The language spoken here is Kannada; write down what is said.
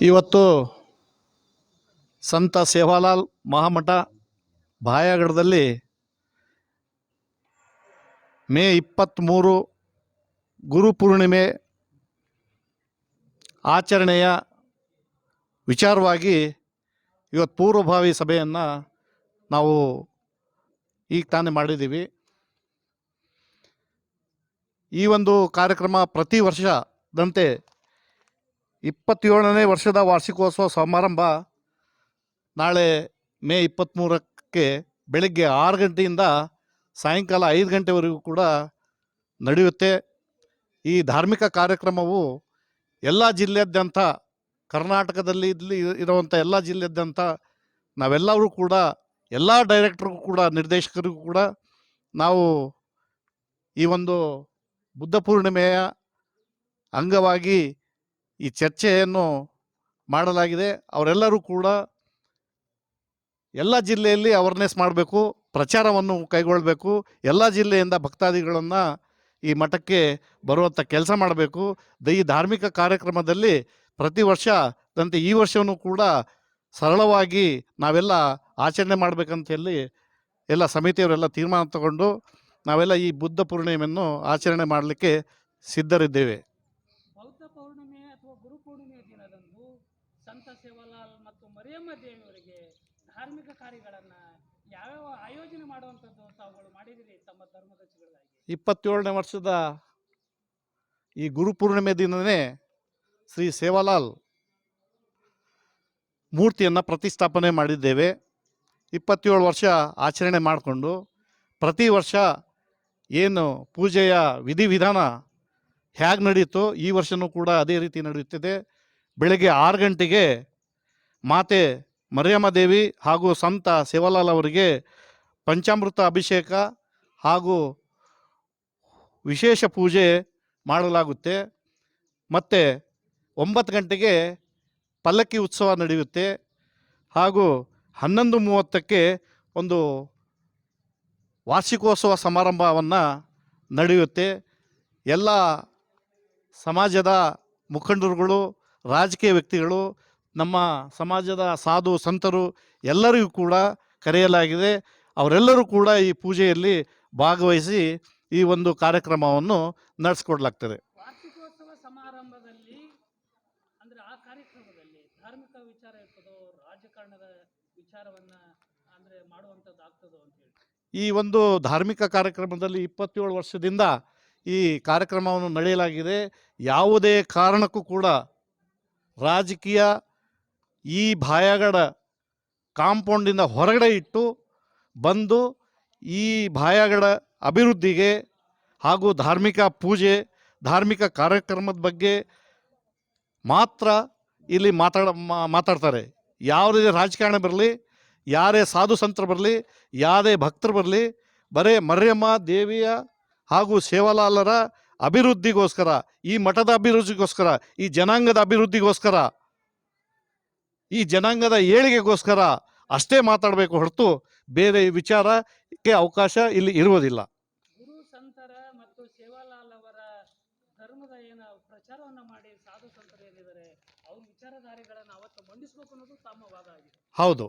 ಇವತ್ತು ಸಂತ ಸೇವಾಲಾಲ್ ಮಹಾಮಠ ಬಾಯಾಗಡದಲ್ಲಿ ಮೇ ಇಪ್ಪತ್ತ್ಮೂರು ಗುರುಪೂರ್ಣಿಮೆ ಆಚರಣೆಯ ವಿಚಾರವಾಗಿ ಇವತ್ತು ಪೂರ್ವಭಾವಿ ಸಭೆಯನ್ನು ನಾವು ಈಗ ತಾನೇ ಮಾಡಿದ್ದೀವಿ. ಈ ಒಂದು ಕಾರ್ಯಕ್ರಮ ಪ್ರತಿ ವರ್ಷದಂತೆ ಇಪ್ಪತ್ತೇಳನೇ ವರ್ಷದ ವಾರ್ಷಿಕೋತ್ಸವ ಸಮಾರಂಭ ನಾಳೆ ಮೇ ಇಪ್ಪತ್ತ್ಮೂರಕ್ಕೆ ಬೆಳಗ್ಗೆ ಆರು ಗಂಟೆಯಿಂದ ಸಾಯಂಕಾಲ ಐದು ಗಂಟೆವರೆಗೂ ಕೂಡ ನಡೆಯುತ್ತೆ. ಈ ಧಾರ್ಮಿಕ ಕಾರ್ಯಕ್ರಮವು ಎಲ್ಲ ಜಿಲ್ಲೆಯಾದ್ಯಂತ, ಕರ್ನಾಟಕದಲ್ಲಿ ಇಲ್ಲಿ ಇರುವಂಥ ಎಲ್ಲ ಜಿಲ್ಲೆಯಾದ್ಯಂತ ನಾವೆಲ್ಲರೂ ಕೂಡ, ಎಲ್ಲ ಡೈರೆಕ್ಟ್ರಿಗೂ ಕೂಡ, ನಿರ್ದೇಶಕರಿಗೂ ಕೂಡ ನಾವು ಈ ಒಂದು ಬುದ್ಧ ಪೂರ್ಣಿಮೆಯ ಅಂಗವಾಗಿ ಈ ಚರ್ಚೆಯನ್ನು ಮಾಡಲಾಗಿದೆ. ಅವರೆಲ್ಲರೂ ಕೂಡ ಎಲ್ಲ ಜಿಲ್ಲೆಯಲ್ಲಿ ಅವೇರ್ನೆಸ್ ಮಾಡಬೇಕು, ಪ್ರಚಾರವನ್ನು ಕೈಗೊಳ್ಳಬೇಕು, ಎಲ್ಲ ಜಿಲ್ಲೆಯಿಂದ ಭಕ್ತಾದಿಗಳನ್ನು ಈ ಮಠಕ್ಕೆ ಬರುವಂಥ ಕೆಲಸ ಮಾಡಬೇಕು. ದ ಈ ಧಾರ್ಮಿಕ ಕಾರ್ಯಕ್ರಮದಲ್ಲಿ ಪ್ರತಿ ವರ್ಷ ವರ್ಷದಂತೆ ಈ ವರ್ಷವೂ ಕೂಡ ಸರಳವಾಗಿ ನಾವೆಲ್ಲ ಆಚರಣೆ ಮಾಡಬೇಕಂತ ಹೇಳಿ ಎಲ್ಲ ಸಮಿತಿಯವರೆಲ್ಲ ತೀರ್ಮಾನ ತಗೊಂಡು ನಾವೆಲ್ಲ ಈ ಬುದ್ಧ ಪೂರ್ಣಿಮೆಯನ್ನು ಆಚರಣೆ ಮಾಡಲಿಕ್ಕೆ ಸಿದ್ಧರಿದ್ದೇವೆ. ಸಂತ ಸೇವಾಲಾಲ್ ಮತ್ತು ಮರಿಯಮ್ಮ ದೇವಿಯವರಿಗೆ ಧಾರ್ಮಿಕ ಕಾರ್ಯಗಳನ್ನು ಯಾವ್ಯಾವ ಆಯೋಜನೆ ಮಾಡುವಂಥದ್ದು ತಾವುಗಳು ಮಾಡಿದಿರಿ ತಮ್ಮ ಧರ್ಮದರ್ಶಿಗಳಿಗಾಗಿ ಇಪ್ಪತ್ತೇಳನೇ ವರ್ಷದ ಈ ಗುರುಪೂರ್ಣಿಮೆ ದಿನವೇ ಶ್ರೀ ಸೇವಾಲಾಲ್ ಮೂರ್ತಿಯನ್ನು ಪ್ರತಿಷ್ಠಾಪನೆ ಮಾಡಿದ್ದೇವೆ. ಇಪ್ಪತ್ತೇಳು ವರ್ಷ ಆಚರಣೆ ಮಾಡಿಕೊಂಡು ಪ್ರತಿ ವರ್ಷ ಏನು ಪೂಜೆಯ ವಿಧಿವಿಧಾನ ಹೇಗೆ ನಡೆಯಿತು ಈ ವರ್ಷವೂ ಕೂಡ ಅದೇ ರೀತಿ ನಡೆಯುತ್ತಿದೆ. ಬೆಳಗ್ಗೆ ಆರು ಗಂಟೆಗೆ ಮಾತೆ ಮರಿಯಮ್ಮ ದೇವಿ ಹಾಗೂ ಸಂತ ಸೇವಾಲಾಲ್ ಅವರಿಗೆ ಪಂಚಾಮೃತ ಅಭಿಷೇಕ ಹಾಗೂ ವಿಶೇಷ ಪೂಜೆ ಮಾಡಲಾಗುತ್ತೆ. ಮತ್ತು ಒಂಬತ್ತು ಗಂಟೆಗೆ ಪಲ್ಲಕ್ಕಿ ಉತ್ಸವ ನಡೆಯುತ್ತೆ. ಹಾಗೂ ಹನ್ನೊಂದು ಮೂವತ್ತಕ್ಕೆ ಒಂದು ವಾರ್ಷಿಕೋತ್ಸವ ಸಮಾರಂಭವನ್ನು ನಡೆಯುತ್ತೆ. ಎಲ್ಲ ಸಮಾಜದ ಮುಖಂಡರುಗಳು ರಾಜಕೀಯ ವ್ಯಕ್ತಿಗಳು ನಮ್ಮ ಸಮಾಜದ ಸಾಧು ಸಂತರು ಎಲ್ಲರಿಗೂ ಕೂಡ ಕರೆಯಲಾಗಿದೆ. ಅವರೆಲ್ಲರೂ ಕೂಡ ಈ ಪೂಜೆಯಲ್ಲಿ ಭಾಗವಹಿಸಿ ಈ ಒಂದು ಕಾರ್ಯಕ್ರಮವನ್ನು ನಡೆಸ್ಕೊಡ್ಲಾಗ್ತದೆ. ಈ ಒಂದು ಧಾರ್ಮಿಕ ಕಾರ್ಯಕ್ರಮದಲ್ಲಿ ಇಪ್ಪತ್ತೇಳು ವರ್ಷದಿಂದ ಈ ಕಾರ್ಯಕ್ರಮವನ್ನು ನಡೆಯಲಾಗಿದೆ. ಯಾವುದೇ ಕಾರಣಕ್ಕೂ ಕೂಡ ರಾಜಕೀಯ ಈ ಭಾಯಗಡ ಕಾಂಪೌಂಡಿಂದ ಹೊರಗಡೆ ಇಟ್ಟು ಬಂದು ಈ ಭಾಯಗಡ ಅಭಿವೃದ್ಧಿಗೆ ಹಾಗೂ ಧಾರ್ಮಿಕ ಪೂಜೆ, ಧಾರ್ಮಿಕ ಕಾರ್ಯಕ್ರಮದ ಬಗ್ಗೆ ಮಾತ್ರ ಇಲ್ಲಿ ಮಾತಾಡ ಮಾತಾಡ್ತಾರೆ. ಯಾವುದೇ ರಾಜಕಾರಣ ಬರಲಿ, ಯಾರೇ ಸಾಧು ಸಂತರು ಬರಲಿ ಯಾವುದೇ ಭಕ್ತರು ಬರಲಿ, ಬರೇ ಮರ್ಯಮ್ಮ ದೇವಿಯ ಹಾಗೂ ಸೇವಾಲಾಲರ ಅಭಿವೃದ್ಧಿಗೋಸ್ಕರ ಈ ಮಠದ ಅಭಿವೃದ್ಧಿಗೋಸ್ಕರ ಈ ಜನಾಂಗದ ಅಭಿವೃದ್ಧಿಗೋಸ್ಕರ ಈ ಜನಾಂಗದ ಏಳಿಗೆಗೋಸ್ಕರ ಅಷ್ಟೇ ಮಾತಾಡಬೇಕು ಹೊರತು ಬೇರೆ ವಿಚಾರಕ್ಕೆ ಅವಕಾಶ ಇಲ್ಲಿ ಇರುವುದಿಲ್ಲ. ಹೌದು.